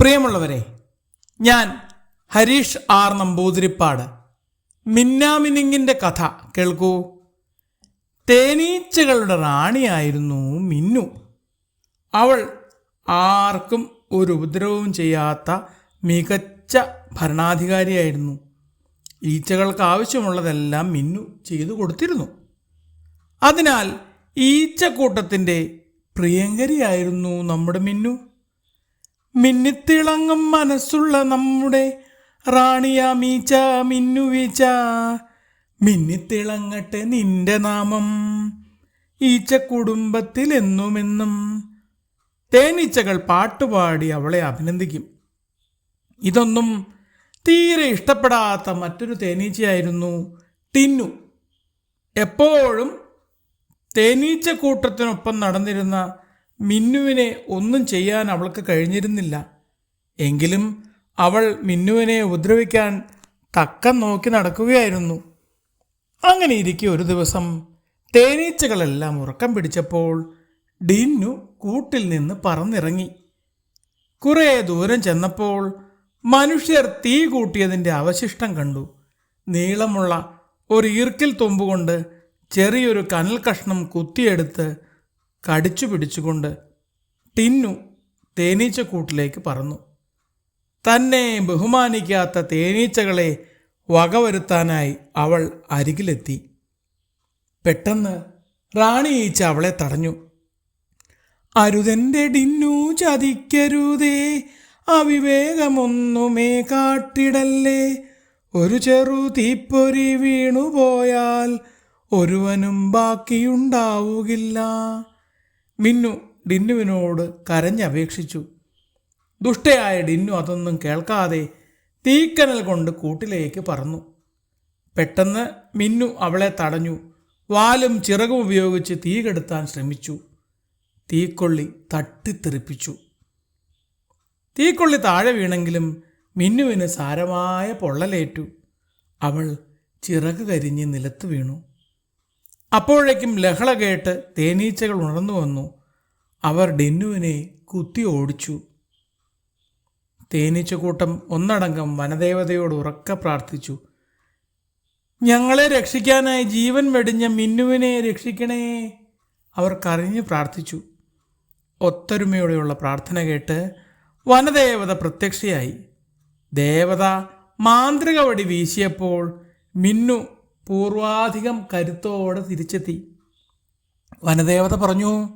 പ്രിയമുള്ളവരെ ഞാൻ ഹരീഷ് ആർ നമ്പൂതിരിപ്പാട്. മിന്നാമിനിങ്ങിന്റെ കഥ കേൾക്കൂ. തേനീച്ചകളുടെ റാണിയായിരുന്നു മിന്നു. അവൾ ആർക്കും ഒരു ഉപദ്രവവും ചെയ്യാത്ത മികച്ച ഭരണാധികാരിയായിരുന്നു. ഈച്ചകൾക്ക് ആവശ്യമുള്ളതെല്ലാം മിന്നു ചെയ്തു കൊടുത്തിരുന്നു. അതിനാൽ ഈച്ചക്കൂട്ടത്തിന്റെ പ്രിയങ്കരിയായിരുന്നു നമ്മുടെ മിന്നു. മിന്നിത്തിളങ്ങും മനസ്സുള്ള നമ്മുടെ റാണിയാമീച്ച മിന്നുവീച്ച മിന്നിത്തിളങ്ങട്ടെ നിന്റെ നാമം. ഈച്ച കുടുംബത്തിൽ എന്നുമെന്നും തേനീച്ചകൾ പാട്ടുപാടി അവളെ അഭിനന്ദിക്കും. ഇതൊന്നും തീരെ ഇഷ്ടപ്പെടാത്ത മറ്റൊരു തേനീച്ചയായിരുന്നു ടിന്നു. എപ്പോഴും തേനീച്ച കൂട്ടത്തിനൊപ്പം നടന്നിരുന്ന മിന്നുവിനെ ഒന്നും ചെയ്യാൻ അവൾക്ക് കഴിഞ്ഞിരുന്നില്ല. എങ്കിലും അവൾ മിന്നുവിനെ ഉപദ്രവിക്കാൻ തക്കം നോക്കി നടക്കുകയായിരുന്നു. അങ്ങനെ ഇരിക്കെ ഒരു ദിവസം തേനീച്ചകളെല്ലാം ഉറക്കം പിടിച്ചപ്പോൾ ഡിന്നു കൂട്ടിൽ നിന്ന് പറന്നിറങ്ങി. കുറേ ദൂരം ചെന്നപ്പോൾ മനുഷ്യർ തീ കൂട്ടിയതിന്റെ അവശിഷ്ടം കണ്ടു. നീളമുള്ള ഒരു ഈർക്കിൽ തുമ്പുകൊണ്ട് ചെറിയൊരു കനൽ കഷ്ണം കുത്തിയെടുത്ത് കടിച്ചു പിടിച്ചുകൊണ്ട് ടിന്നു തേനീച്ചക്കൂട്ടിലേക്ക് പറന്നു. തന്നെ ബഹുമാനിക്കാത്ത തേനീച്ചകളെ വകവരുത്താനായി അവൾ അരികിലെത്തി. പെട്ടെന്ന് റാണി ഈച്ച അവളെ തടഞ്ഞു. അരുതെന്റെ ടിന്നു ചതിക്കരുതേ അവിവേകമൊന്നുമേ കാട്ടിടല്ലേ. ഒരു ചെറു തീപ്പൊരി വീണുപോയാൽ ഒരുവനും ബാക്കിയുണ്ടാവുകില്ല. മിന്നു ഡിന്നുവിനോട് കരഞ്ഞപേക്ഷിച്ചു. ദുഷ്ടയായ ഡിന്നു അതൊന്നും കേൾക്കാതെ തീക്കനൽ കൊണ്ട് കൂട്ടിലേക്ക് പറന്നു. പെട്ടെന്ന് മിന്നു അവളെ തടഞ്ഞു. വാലും ചിറകും ഉപയോഗിച്ച് തീ കെടുത്താൻ ശ്രമിച്ചു. തീക്കൊള്ളി തട്ടിത്തെറിപ്പിച്ചു. തീക്കൊള്ളി താഴെ വീണെങ്കിലും മിന്നുവിന് സാരമായ പൊള്ളലേറ്റു. അവൾ ചിറക് കരിഞ്ഞ് നിലത്ത് വീണു. അപ്പോഴേക്കും ലഹള കേട്ട് തേനീച്ചകൾ ഉണർന്നു വന്നു. അവർ ഡെന്നുവിനെ കുത്തി ഓടിച്ചു. തേനീച്ചക്കൂട്ടം ഒന്നടങ്കം വനദേവതയോട് ഉറക്കെ പ്രാർത്ഥിച്ചു. ഞങ്ങളെ രക്ഷിക്കാനായി ജീവൻ വെടിഞ്ഞ മിന്നുവിനെ രക്ഷിക്കണേ. അവർ കരഞ്ഞു പ്രാർത്ഥിച്ചു. ഒത്തൊരുമയോടെയുള്ള പ്രാർത്ഥന കേട്ട് വനദേവത പ്രത്യക്ഷയായി. ദേവത മാന്ത്രിക വടി വീശിയപ്പോൾ മിന്നു പൂർവാധികം കരുത്തോടെ തിരിച്ചെത്തി. വനദേവത പറഞ്ഞു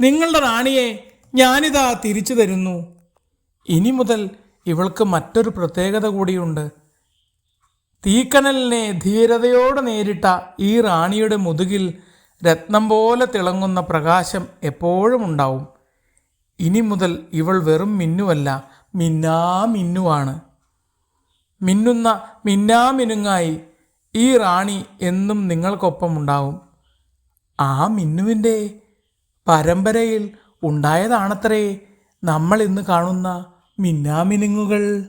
നിങ്ങളുടെ റാണിയെ ഞാനിതാ തിരിച്ചു തരുന്നു. ഇനി മുതൽ ഇവൾക്ക് മറ്റൊരു പ്രത്യേകത കൂടിയുണ്ട്. തീക്കനലിനെ ധീരതയോടെ നേരിട്ട ഈ റാണിയുടെ മുതുകിൽ രത്നം പോലെ തിളങ്ങുന്ന പ്രകാശം എപ്പോഴും ഉണ്ടാവും. ഇനി മുതൽ ഇവൾ വെറും മിന്നുവല്ല മിന്നാ മിന്നുവാണ് മിന്നുന്ന മിന്നാമിനുങ്ങായി ഈ റാണി എന്നും നിങ്ങൾക്കൊപ്പം ഉണ്ടാവും. ആ മിന്നുവിന്റെ പരമ്പരയിൽ ഉണ്ടായതാണത്രേ നമ്മൾ ഇന്ന് കാണുന്ന മിന്നാമിനുങ്ങുകൾ.